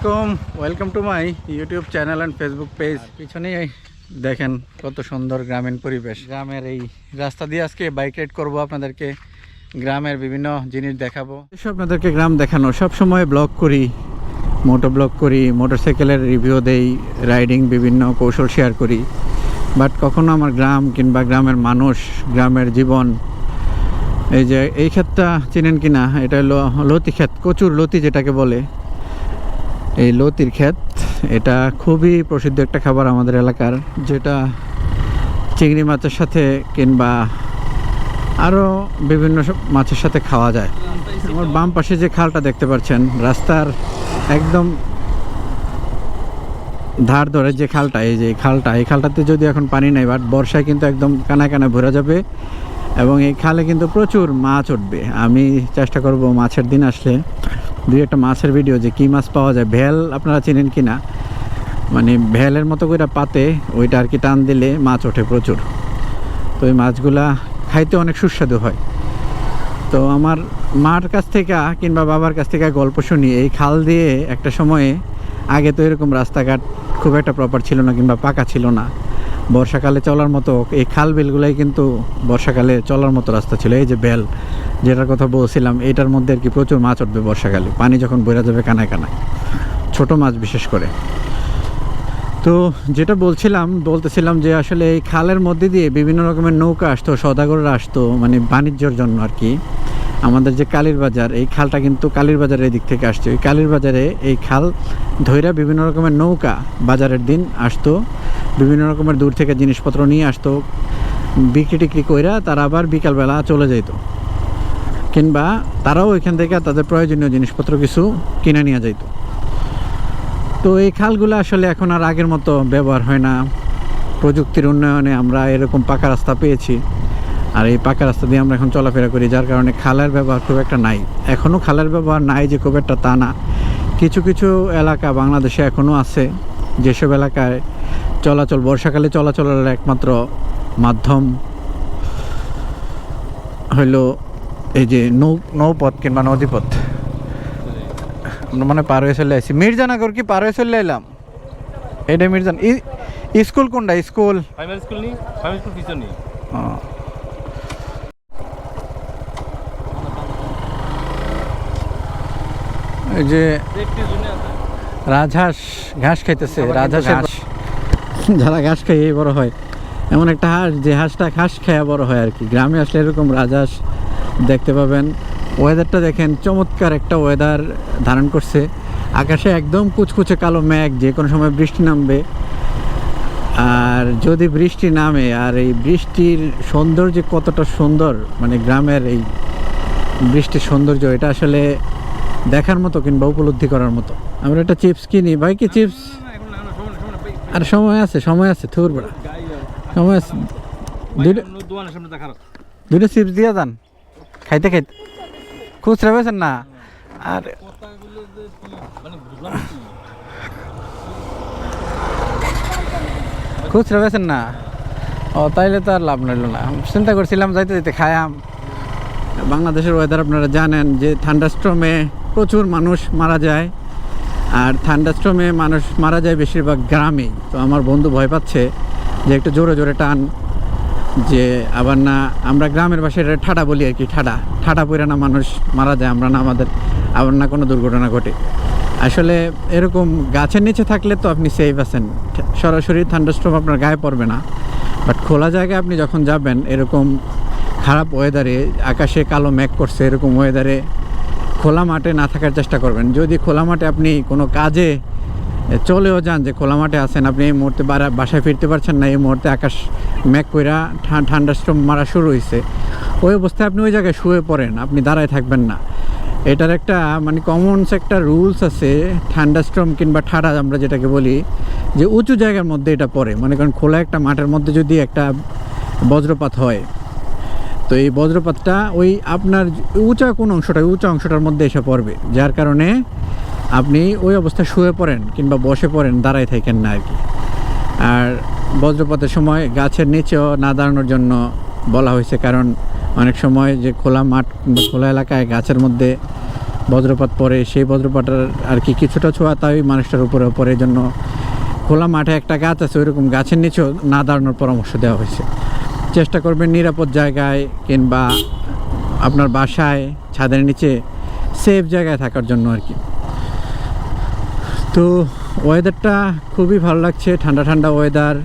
আলাইকুম welcome to my YouTube channel and Facebook page পিছনেই দেখেন কত সুন্দর গ্রামীণ পরিবেশ। গ্রামের এই রাস্তা দিয়ে আজকে বাইক রাইড করব আপনাদেরকে গ্রামের বিভিন্ন জিনিস দেখাবো। এসব আপনাদেরকে গ্রাম দেখানো। সব সময় ব্লগ করি মোটো ব্লগ করি মোটরসাইকেলের রিভিউ দেই রাইডিং বিভিন্ন কৌশল শেয়ার করি। বাট কখনো আমার গ্রাম কিংবা গ্রামের মানুষ গ্রামের জীবন এই যে এই ক্ষেতটা চিনেন কিনা? এটা হলো লতি ক্ষেত কচুর লতি যেটাকে বলে। এই লতির ক্ষেত, এটা খুবই প্রসিদ্ধ একটা খাবার আমাদের এলাকার, যেটা চিংড়ি মাছের সাথে কিংবা আরও বিভিন্ন মাছের সাথে খাওয়া যায়। আমার বাম পাশে যে খালটা দেখতে পাচ্ছেন, রাস্তার একদম ধার ধরে যে খালটা, এই যে খালটা, এই খালটাতে যদি এখন পানি নেই বাট বর্ষায় কিন্তু একদম কানায় কানায় ভরে যাবে এবং এই খালে কিন্তু প্রচুর মাছ উঠবে। আমি চেষ্টা করব মাছের দিন আসলে দুই একটা মাছের ভিডিও যে কী মাছ পাওয়া যায়, ভেল আপনারা চিনেন কি না মানে ভেলের মতো করে পাতে, ওইটা আর কি টান দিলে মাছ ওঠে প্রচুর। তো এই মাছগুলা খাইতে অনেক সুস্বাদু হয়। তো আমার মার কাছ থেকে কিংবা বাবার কাছ থেকে গল্প শুনি, এই খাল দিয়ে একটা সময়ে আগে তো এরকম রাস্তাঘাট খুব একটা প্রপার ছিল না কিংবা পাকা ছিল না। বর্ষাকালে চলার মতো, এই খাল বিলগুলাই কিন্তু বর্ষাকালে চলার মতো রাস্তা ছিল। এই যে বেল, যেটার কথা বলছিলাম, এটার মধ্যে আর কি প্রচুর মাছ উঠবে বর্ষাকালে। পানি যখন বইরা যাবে কানায় কানায়। ছোট মাছ বিশেষ করে। তো যেটা বলছিলাম, বলতেছিলাম যে আসলে এই খালের মধ্যে দিয়ে বিভিন্ন রকমের নৌকা আসতো, সদাগররা আসতো মানে বাণিজ্যর জন্য আর কি। আমাদের যে কালীর বাজার, এই খালটা কিন্তু কালীর বাজারের এই দিক থেকে আসছে। ওই কালীর বাজারে এই খাল ধৈরা বিভিন্ন রকমের নৌকা বাজারের দিন আসতো। বিভিন্ন রকমের দূর থেকে জিনিসপত্র নিয়ে আসতো, বিক্রি টিক্রি কইরা তারা আবার বিকালবেলা চলে যেত কিংবা তারাও এখান থেকে তাদের প্রয়োজনীয় জিনিসপত্র কিছু কিনে নিয়ে যাইতো। তো এই খালগুলো আসলে এখন আর আগের মতো ব্যবহার হয় না। প্রযুক্তির উন্নয়নে আমরা এরকম পাকা রাস্তা পেয়েছি। আর এই পাকা রাস্তা দিয়ে আমরা এখন চলাফেরা করি, যার কারণে খালের ব্যবহার খুব একটা নাই। এখনও খালের ব্যবহার নাই যে খুব একটা তা না। কিছু কিছু এলাকা বাংলাদেশে এখনও আছে। যেসব এলাকায় চলাচল বর্ষাকালে চলাচলের একমাত্র মাধ্যম হইল এই যে নৌ নৌপথ কিংবা নদীপথ। আমরা মানে পার হয়ে চলে আসছি। মির্জানগর কি পার হয়ে চলে এলাম? এটা মির্জান স্কুল কোনটা? স্কুল। এই যে রাজহাঁস ঘাস খাইতেছে কিন্তু যারা ঘাস খাই এই বড় হয়। এমন একটা হাঁস, যে হাঁসটা ঘাস খায়া বড় হয় আর কি। গ্রামে আসলে এরকম রাজহাঁস দেখতে পাবেন। ওয়েদারটা দেখেন, চমৎকার একটা ওয়েদার ধারণ করছে। আকাশে একদম কুচকুচে কালো মেঘ, যে কোনো সময় বৃষ্টি নামবে। আর যদি বৃষ্টি নামে, আর এই বৃষ্টির সৌন্দর্য কতটা সুন্দর মানে গ্রামের এই বৃষ্টির সৌন্দর্য, এটা আসলে দেখার মতো কিংবা উপলব্ধি করার মতো। আমরা একটা চিপস কিনি। ভাই, কি চিপস এখন না না সামনে সামনে আর সময় আছে সময় আছে, থুর বড়া। সময় আছে। দুইটা চিপস দিয়ে যান। খাইতে খাইতে। খুচরা বেছেন না। আর খুচরা বেছেন না। ও, তাইলে তো আর লাভ নইল না। চিন্তা করছিলাম যাইতে যাইতে খায়াম বাংলাদেশের ওয়েদার আপনারা জানেন যে ঠান্ডাস্ট্রমে প্রচুর মানুষ মারা যায়। আর ঠান্ডাস্ট্রমে মানুষ মারা যায় বেশিরভাগ গ্রামেই। তো আমার বন্ধু ভয় পাচ্ছে যে একটু জোরে জোরে টান যে আবার না আমরা গ্রামের বাসায় এটা ঠাডা বলি আর কি, ঠাডা। ঠাডা পইরা না মানুষ মারা যায়, আমরা না আমাদের, আবার না কোনো দুর্ঘটনা ঘটে। আসলে এরকম গাছের নিচে থাকলে তো আপনি সেফ আছেন। সরাসরি থান্ডারস্ট্রম আপনার গায়ে পড়বে না। বাট খোলা জায়গায় আপনি যখন যাবেন, এরকম খারাপ ওয়েদারে আকাশে কালো মেঘ করছে, এরকম ওয়েদারে খোলা মাঠে না থাকার চেষ্টা করবেন। যদি খোলা মাঠে আপনি কোনো কাজে চলেও যান, যে খোলা মাঠে আছেন, আপনি এই মুহূর্তে বাসায় ফিরতে পারছেন না, এই মুহূর্তে আকাশ মেঘ কইরা ঠান্ডা স্ট্রম মারা শুরু হয়েছে ওই অবস্থায় আপনি ওই জায়গায় শুয়ে পড়েন, আপনি দাঁড়ায় থাকবেন না। এটার একটা মানে কমনস একটা রুলস আছে ঠান্ডা স্ট্রম কিংবা ঠাডা আমরা যেটাকে বলি, যে উঁচু জায়গার মধ্যে এটা পড়ে। মনে করেন খোলা একটা মাঠের মধ্যে যদি একটা বজ্রপাত হয় তো এই বজ্রপাতটা ওই আপনার উঁচা কোন অংশটা, উঁচা অংশটার মধ্যে এসে পড়বে। যার কারণে আপনি ওই অবস্থায় শুয়ে পড়েন কিংবা বসে পড়েন, দাঁড়ায় থাকেন না আর কি। আর বজ্রপাতের সময় গাছের নিচেও না দাঁড়ানোর জন্য বলা হয়েছে, কারণ অনেক সময় যে খোলা মাঠ খোলা এলাকায় গাছের মধ্যে বজ্রপাত পড়ে, সেই বজ্রপাতের আর কি কিছুটা ছোঁয়া তাই মানুষটার উপরে পড়ে। জন্য খোলা মাঠে একটা গাছ আছে, ওইরকম গাছের নিচেও না দাঁড়ানোর পরামর্শ দেওয়া হয়েছে। চেষ্টা করবেন নিরাপদ জায়গায় কিংবা আপনার বাসায়, ছাদের নিচে সেফ জায়গায় থাকার জন্য আর কি। তো ওয়েদারটা খুবই ভালো লাগছে, ঠান্ডা ঠান্ডা ওয়েদার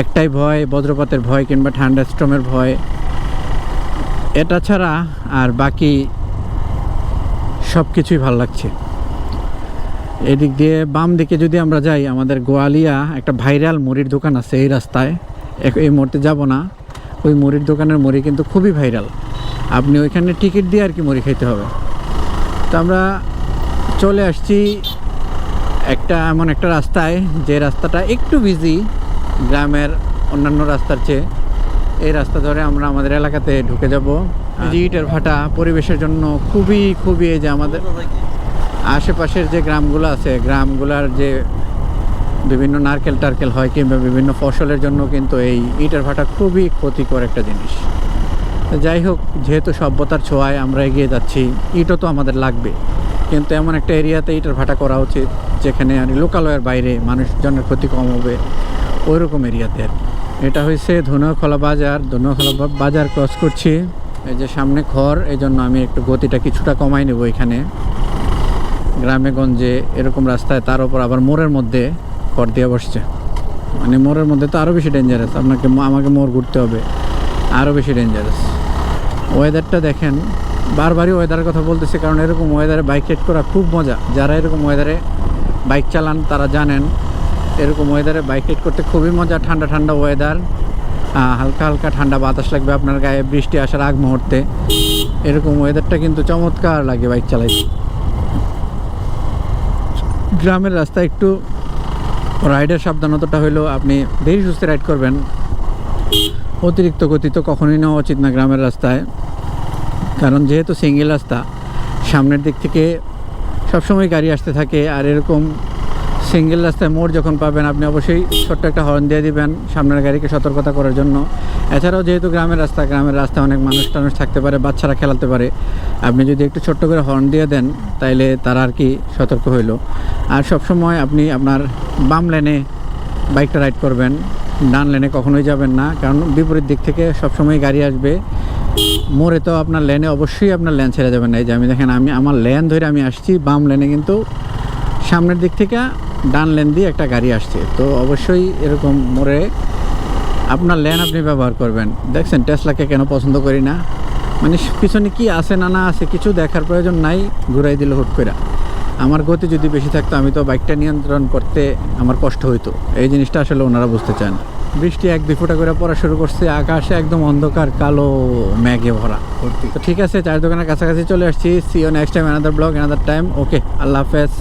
একটাই ভয়, বজ্রপাতের ভয় কিংবা ঠান্ডা স্ট্রমের ভয়। এটা ছাড়া আর বাকি সব কিছুই ভালো লাগছে। এদিক দিয়ে বাম দিকে যদি আমরা যাই, আমাদের গোয়ালিয়া, একটা ভাইরাল মুড়ির দোকান আছে এই রাস্তায়। এই মুহূর্তে যাব না। ওই মুড়ির দোকানের মুড়ি কিন্তু খুবই ভাইরাল। আপনি ওইখানে টিকিট দিয়ে আর কি মুড়ি খেতে হবে। তো আমরা চলে আসছি একটা এমন একটা রাস্তায় যে রাস্তাটা একটু বিজি গ্রামের অন্যান্য রাস্তার চেয়ে। এই রাস্তা ধরে আমরা আমাদের এলাকাতে ঢুকে যাব। ইটের ভাটা পরিবেশের জন্য খুবই খুবই এই যে আমাদের আশেপাশের যে গ্রামগুলো আছে গ্রামগুলার যে বিভিন্ন নারকেল টারকেল হয় কিংবা বিভিন্ন ফসলের জন্য কিন্তু এই ইটের ভাটা খুবই ক্ষতিকর একটা জিনিস। যাই হোক, যেহেতু সভ্যতার ছোঁয়ায় আমরা এগিয়ে যাচ্ছি, ইটও তো আমাদের লাগবে। কিন্তু এমন একটা এরিয়াতে ইটের ভাটা করা উচিত, যেখানে আর লোকালয়ের বাইরে মানুষজনের ক্ষতি কম হবে ওই রকম এরিয়াতে আর এটা হয়েছে ধনুয়াখোলা বাজার। ধনুয়াখোলা বা- বাজার ক্রস করছি। এই যে সামনে ঘর এই জন্য আমি একটু গতিটা কিছুটা কমাই নেব এখানে। গ্রামে গঞ্জে এরকম রাস্তায়, তার উপর আবার মোড়ের মধ্যে কর দিয়ে বসছে। মানে মোড়ের মধ্যে তো আরও বেশি ডেঞ্জারাস আপনাকে আমাকে মোড় ঘুরতে হবে আরও বেশি ডেঞ্জারাস ওয়েদারটা দেখেন, বারবারই ওয়েদারের কথা বলতেছি, কারণ এরকম ওয়েদারে বাইক রাইড করা খুব মজা। যারা এরকম ওয়েদারে বাইক চালান, তারা জানেন, এরকম ওয়েদারে বাইক রাইড করতে খুবই মজা, ঠান্ডা ঠান্ডা ওয়েদার হালকা হালকা ঠান্ডা বাতাস লাগবে আপনার গায়ে, বৃষ্টি আসার আগ মুহূর্তে। এরকম ওয়েদারটা কিন্তু চমৎকার লাগে বাইক চালাইতে। গ্রামের রাস্তা একটু রাইডের সাবধানতাটা হলো আপনি ধীরে সুস্থে রাইড করবেন। অতিরিক্ত গতি তো কখনোই নেওয়া উচিত না গ্রামের রাস্তায়। কারণ যেহেতু সিঙ্গেল রাস্তা, সামনের দিক থেকে সবসময় গাড়ি আসতে থাকে আর এরকম সিঙ্গেল রাস্তায় মোড় যখন পাবেন, আপনি অবশ্যই ছোট্ট একটা হর্ন দিয়ে দিবেন সামনের গাড়িকে সতর্কতা করার জন্য। এছাড়াও যেহেতু গ্রামের রাস্তা, গ্রামের রাস্তায় অনেক মানুষ টানুষ থাকতে পারে, বাচ্চারা খেলাতে পারে। আপনি যদি একটু ছোট্ট করে হর্ন দিয়ে দেন, তাইলে তারা আর কি সতর্ক হইল। আর সবসময় আপনি আপনার বাম লেনে বাইকটা রাইড করবেন। ডান লেনে কখনোই যাবেন না, কারণ বিপরীত দিক থেকে সবসময় গাড়ি আসবে। মোড়ে তো আপনার লেনে অবশ্যই আপনার লেন ছেড়ে যাবেন না। এই যে আমি দেখেন, আমি, আমার লেন ধরে আমি আসছি, বাম লেনে কিন্তু সামনের দিক থেকে ডান লেন দিয়ে একটা গাড়ি আসছে। তো অবশ্যই এরকম মোড়ে আপনার লেন আপনি ব্যবহার করবেন। দেখছেন টেসলাকে কেন পছন্দ করি না? মানে পিছনে কি আছে না না আছে কিছু দেখার প্রয়োজন নাই ঘুরাই দিল হুট করে আমার গতি যদি বেশি থাকতো আমি তো বাইকটা নিয়ন্ত্রণ করতে আমার কষ্ট হইতো। এই জিনিসটা আসলে ওনারা বুঝতে চান বৃষ্টি এক দুই ফোঁটা করে পড়া শুরু করছে আকাশে একদম অন্ধকার কালো ম্যাগে ভরা। তো ঠিক আছে চায়ের দোকানের কাছাকাছি চলে আসছি। So next time another blog another time okay আল্লাহ হাফেজ।